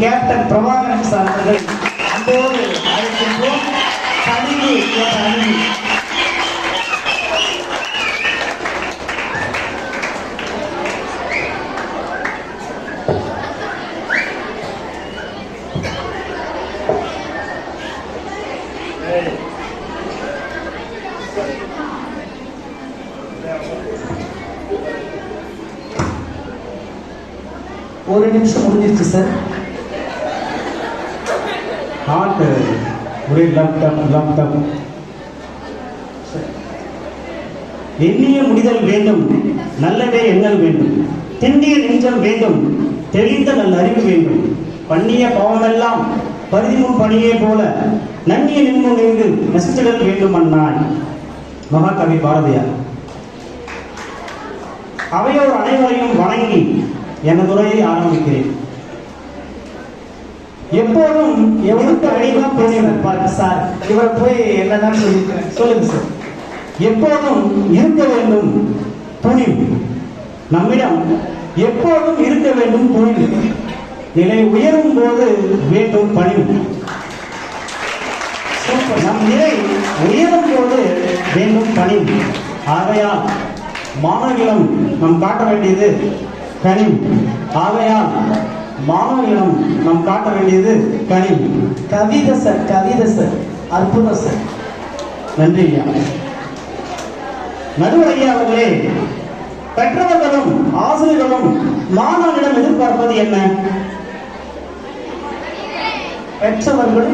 Captain Prabhakaran sir அவர்கள் அன்போடு அழைக்கின்றோம். கல்வி என்ற அணி ஒரு நிமிஷம் முடிஞ்சிருச்சு சார். ஹார்ட் ஒரே லம்டம் லம்டம் எண்ணிய முடிதல் வேண்டும் நல்லவே எண்ணல் வேண்டும். திண்டிய நெஞ்சம் வேண்டும் தெளிந்த நல்ல அறிவு வேண்டும். பண்ணிய பாவமெல்லாம் பரிதிமும் பணியே போல நன்னிய நின்மும் நின்று நசித்திடல் வேண்டும் அண்ணாய் மகாகவி பாரதியார். அவையோர் அனைவரையும் வணங்கி எனது உரையை ஆரம்பிக்கிறேன். எப்போதும் எவ்வளவு அழிவா பார்த்து சார். இவரை போய் என்னதான் சொல்லியிருக்கிறேன் சொல்லுங்க சார். எப்போதும் இருக்க வேண்டும் துணிவு நம்மிடம் எப்போதும் இருக்க வேண்டும் துணிவு நிலை உயரும் போது வேண்டும் பணிவு சூப்பர். நம் நிலை உயரும் போது வேண்டும் பணிவு ஆகையால் மாணவிகளும் நாம் காட்ட வேண்டியது கனிவு ஆகையால் மாணவர்களிடம் நாம் காட்ட வேண்டியது கனிவு கவிதை சார் கவிதை சார் அற்புதம் சார் நன்றி ஐயா. நடுவர் ஐயா அவர்களே பெற்றவர்களும் ஆசிரியர்களும் மாணவனிடம் எதிர்பார்ப்பது என்ன? பெற்றவர்கள்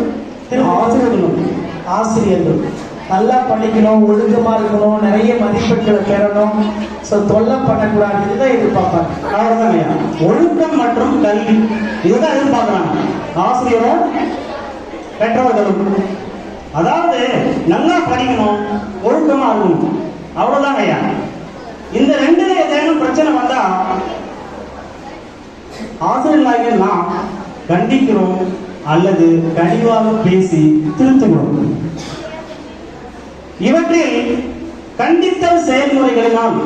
திரு ஆசிரியர்களும் ஆசிரியர்கள் நல்லா படிக்கணும் ஒழுக்கமா இருக்கணும் நிறைய மதிப்பெண்களை பெறணும். ஸோ தொல்லை பண்ணக்கூடாது. இதுதான் எதிர்பார்ப்பாங்க. அவ்வளவுதான் ஐயா. ஒழுக்கம் மற்றும் கல்வி. இதுதான் எதிர்பார்க்கிறாங்க. ஆசிரியரும் பெற்றவர்களும் அதாவது நல்லா படிக்கணும் ஒழுக்கமா இருக்கணும். அவ்வளவுதான் ஐயா. இந்த ரெண்டுல ஏதேனும் பிரச்சனை வந்தா ஆசிரியர்களாக நாம் கண்டிக்கிறோம் அல்லது கனிவாக பேசி திருத்துகிறோம் இவற்றில் கண்டித்தல் செயல்முறைகளினால்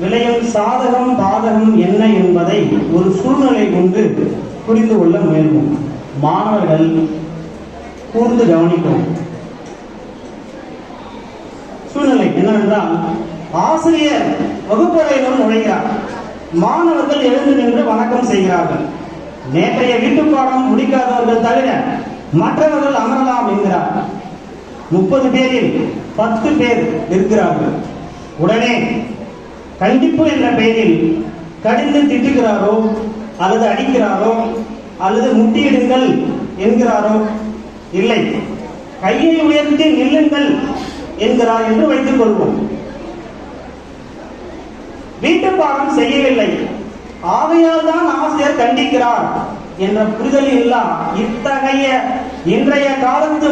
விளையும் சாதகம் பாதகம் என்ன என்பதை ஒரு சூழ்நிலை கொண்டு புரிந்து கொள்ள முயல்வோம். மாணவர்கள் கூர்ந்து கவனிக்கும் சூழ்நிலை என்னவென்றால் ஆசிரியர் வகுப்பறையிலும் நுழைகிறார். மாணவர்கள் எழுந்து நின்று வணக்கம் செய்கிறார்கள். நேற்றைய வீட்டுப் பாடம் முடிக்காதவர்கள் தவிர மற்றவர்கள் அமரலாம் என்கிறார். முப்பது பேரில் பத்து பேர் இருக்கிறார்கள் உடனே கண்டிப்பு என்ற பெயரில் கடிந்து திட்டுகிறாரோ அல்லது அடிக்கிறாரோ அல்லது முட்டியிடுங்கள் என்கிறாரோ இல்லை. கையை உயர்த்தி நில்லுங்கள் என்கிறார் என்று வைத்துக் கொள்வோம். வீட்டு பாடம் செய்யவில்லை. ஆகையால் தான் ஆசிரியர் கண்டிக்கிறார் என்ற புரிதல் இல்லா இத்தகைய இன்றைய காலத்து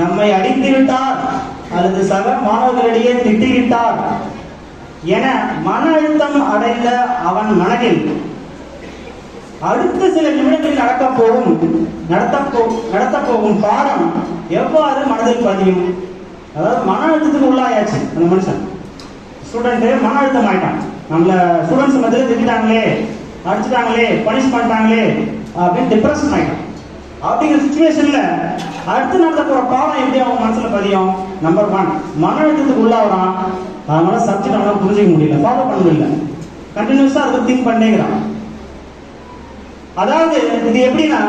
நம்மை அடித்து விட்டார் அல்லது சக மாணவர்களிடையே திட்டிவிட்டார் என மன அழுத்தம் அடைந்த அவன் மனதில் அடுத்த சில நிமிடங்களில் நடக்கப் போகும் நடத்தப் போ நடத்தப் போகும் பாடம் எவ்வாறு மனதில் பதியும்? அதாவது மன அழுத்தத்துக்கு உள்ளாயாச்சு அந்த மனுஷன். ஸ்டூடெண்ட் மன அழுத்தம் ஆயிட்டான். நம்மள ஸ்டூடெண்ட்ஸ் மத்தியில் திட்டாங்களே அடிச்சுட்டாங்களே பனிஷ் பண்ணிட்டாங்களே அப்படின்னு டிப்ரெஷன் ஆயிட்டான். அப்படிங்கிற சுச்சுவேஷன்ல அடுத்து நடத்த போற பாடம் எப்படி அவங்க மனசுல பதியும்? நம்பர் ஒன் மன அழுத்தத்துக்கு உள்ளாகிறான் அதனால சப்ஜெக்ட் அவனால புரிஞ்சிக்க முடியல. ஃபாலோ பண்ண முடியல. கண்டினியூஸா அதை திங்க் பண்ணேங்கிறான் அதாவது இது எப்படின்னா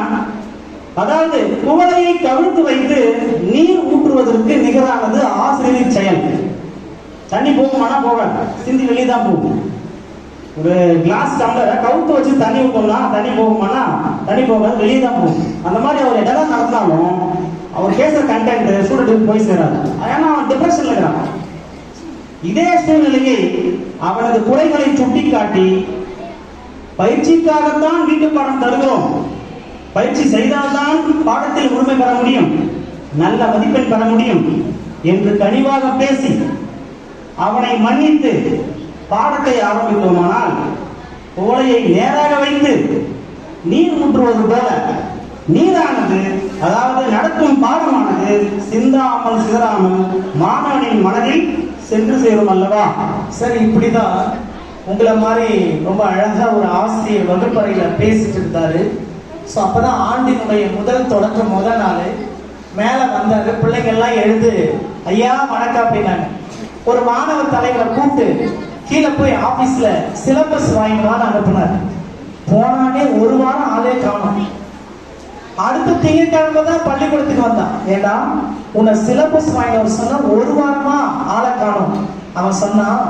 அதாவது குவளையை கவிழ்த்து வைத்து நீர் ஊற்றுவதற்கு நிகரானது ஆசிரியரின் செயல். தண்ணி போகுமானா போகாது. சிந்தி வெளியே தான் போகும். ஒரு கிளாஸ் டம்ளரை கவுத்து வச்சு தண்ணி ஊற்றோம்னா தண்ணி போகுமானா தண்ணி போகாது வெளியே தான் போகும். அந்த மாதிரி அவர் எதெல்லாம் நடந்தாலும் அவர் பேசுற கண்டென்ட் ஸ்டூடெண்ட்டுக்கு போய் சேராது. ஏன்னா அவன் டிப்ரெஷன்ல இருக்கிறான். இதே சூழ்நிலையை அவனது குறைகளை சுட்டிக்காட்டி பயிற்சிக்காகத்தான் வீட்டு பாடம் தருகிறோம். பயிற்சி செய்தால்தான் பாடத்தில் உரிமை பெற முடியும். நல்ல மதிப்பெண் பெற முடியும். என்று கனிவாக பேசி அவனை மன்னித்து பாடத்தை ஆரம்பித்தோமானால் ஓலையை நேராக வைத்து நீர் முற்றுவது போல நீரானது அதாவது நடக்கும் பாடமானது சிந்தாமல் சிதறாமல் மாணவனின் மனதில் சென்று சேரும் அல்லவா? சார் இப்படிதான் உங்களை மாதிரி ரொம்ப அழகா ஒரு ஆசிரியர் வகுப்பறையில பேசிட்டு இருந்தாரு. ஸோ அப்பதான் ஆண்டினுடைய முதல் தொடக்கம் முதல் நாள். மேலே வந்தாரு. பிள்ளைங்கள்லாம் எழுந்து ஐயா வணக்கம் அப்படின்னாங்க ஒரு மாணவ தலைவரை கூப்பிட்டு கீழே போய் ஆபீஸ்ல சிலபஸ் வாங்கினான்னு அனுப்புனார். போனானே ஒரு வாரம் ஆளே காணும். அடுத்த திங்கட்கிழமை தான் பள்ளிக்கூடத்துக்கு வந்தான். ஏண்டா உன்னை சிலபஸ் வாங்கினவர் சொன்னா ஒரு வாரமா ஆளை காணும். அவன் சொன்னான்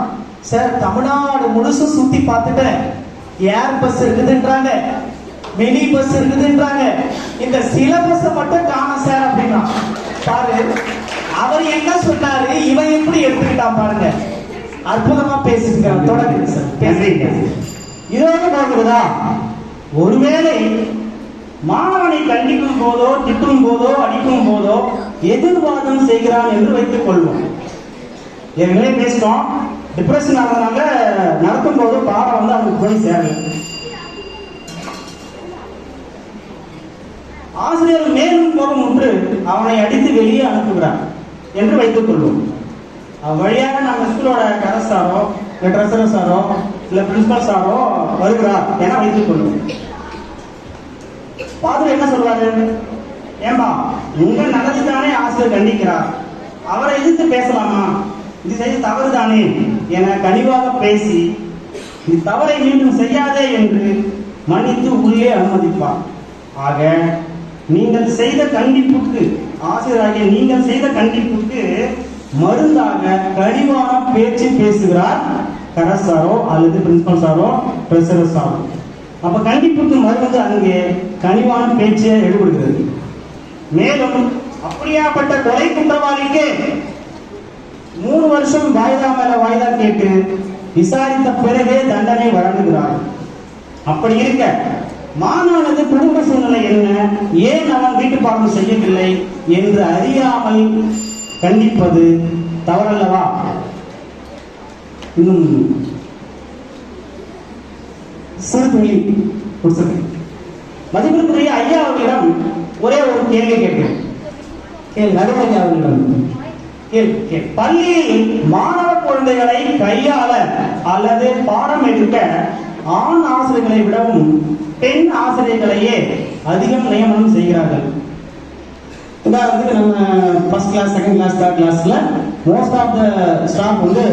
சார் தமிழ்நாடு முழுசும் சுத்தி பார்த்துட்டேன். ஏர் பஸ் இருக்குதுன்றாங்க. மினி பஸ் இருக்குதுன்றாங்க. இந்த சிலபஸ் மட்டும் காணும் சார் அப்படின்னா. பாரு அவர் என்ன சொன்னாரு இவன் எப்படி எடுத்துக்கிட்டான் பாருங்க. அற்புதமா பேசிருக்கான் தொடங்குங்க சார். பேசுறீங்க இதோடு பார்க்கிறதா ஒருவேளை மாணவனை கண்டிக்கும் போதோ திட்டும் போதோ அடிக்கும் போதோ எதிர்வாதம் செய்கிறான் என்று வைத்துக் கொள்வோம் ஏற்கனவே பேசிட்டோம். டிப்ரெஷன் ஆனதுனால நடத்தும் போது பாடம் வந்து அவனுக்கு போய் சேரல. ஆசிரியர் மேலும் கோபம் உற்று அவனை அடித்து வெளியே அனுப்புகிறார் என்று வைத்துக் கொள்வோம் வழியாக நம்ம ஸ்கூலோட கதை சாரோ இல்லை ட்ரெஸர் சாரோ இல்லை பிரின்சிபல் சாரோ வருகிறார். என வைத்துக் கொள்ளும். பாதிரி என்ன சொல்றாரு ஏம்பா உங்க நல்லது தானே ஆசிரியர் கண்டிக்கிறார். அவரை எதிர்த்து பேசலாமா? இது செய்து தவறு தானே என கனிவாக பேசி இது தவறை மீண்டும் செய்யாதே என்று மன்னித்து உள்ளே அனுமதிப்பார். ஆக நீங்கள் செய்த கண்டிப்புக்கு ஆசிரியராகிய நீங்கள் செய்த கண்டிப்புக்கு மருந்தாக கனிவான பேச்சு பேசுகிறார் கரசாரோ அல்லது பிரின்சிபல் சாரோ ட்ரெஸரர் சாரோ. அப்ப கண்டிப்புக்கு மருந்து அங்கே கனிவான பேச்சை எடுபடுகிறது மேலும் அப்படியாப்பட்ட கொலை குற்றவாளிக்கு மூணு வருஷம் வாய்தா மேல வாய்தா கேட்டு விசாரித்த பிறகே தண்டனை வழங்குகிறார். அப்படி இருக்க மாணவனது குடும்ப சூழ்நிலை என்ன? ஏன் அவன் வீட்டு பாடம் செய்யவில்லை என்று அறியாமல் கண்டிப்பது தவறல்லவா? இன்னும் சிறு துளி மதிப்பிற்குரிய ஐயா அவர்களிடம் ஒரே ஒரு கேள்வி கேட்கிறேன். கேள்வி நடுவரை அவர்களிடம். பள்ளியில் மாணவ குழந்தைகளை கையாள அல்லது பாடம் எடுக்க ஆண் ஆசிரியர்களை விடவும் பெண் ஆசிரியர்களையே அதிகம் நியமனம் செய்கிறார்கள். உதாரணத்துக்கு நம்ம first class second class third கிளாஸ்ல மோஸ்ட் ஆஃப் த ஸ்டாஃப் வந்து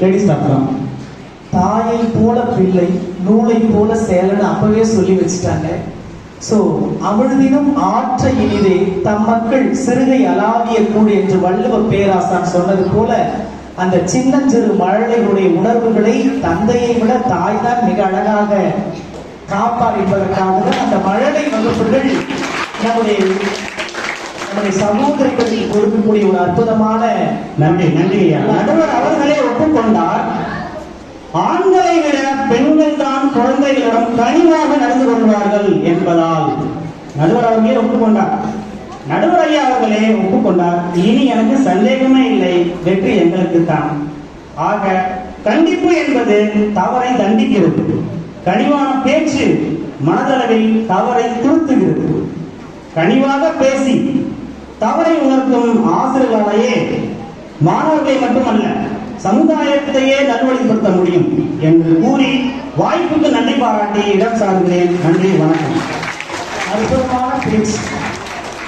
லேடி ஸ்டாஃப் தான். தாயை போல பிள்ளை நூலை போல சேலன்னு அப்பவே சொல்லி வச்சுட்டாங்க. ஸோ அவழுதினும் ஆற்ற இனிதே தம் மக்கள் சிறுகை அலாவிய கூடு என்று வள்ளுவ பேராசான் சொன்னது போல அந்த சின்னஞ்சிறு மழலைகளுடைய உணர்வுகளை தந்தையை விட தாய் தான் மிக அழகாக காப்பார் என்பதற்காக தான் அந்த மழலை வகுப்புகள் நம்முடைய நம்முடைய சகோதரிகளுக்கு கொடுக்கக்கூடிய ஒரு அற்புதமான நன்றி நன்றி நடுவர் அவர்களே ஒப்புக்கொண்டார். ஆண்களை விட பெண்கள் தான் குழந்தைகளிடம் கனிவாக நடந்து கொள்வார்கள் என்பதால் நடுவர் அவர்களே ஒப்புக்கொண்டார். நடுவர் ஐயா அவர்களே ஒப்புக்கொண்டார். இனி எனக்கு சந்தேகமே இல்லை. வெற்றி எங்களுக்கு தான் ஆக கண்டிப்பு என்பது தவறை தண்டிக்கிறது. கனிவான பேச்சு மனதளவில் தவறை திருத்துகிறது. கனிவாக பேசி தவறை உணர்த்தும் ஆசிரியர்களாலேயே மாணவர்களை மட்டுமல்ல சமுதாயத்தையே நல்வழிப்படுத்த முடியும் என்று கூறி வாய்ப்புக்கு நன்றி பாராட்டி இடம் சார்ந்தேன். நன்றி வணக்கம். அற்புதமான பேச்சு.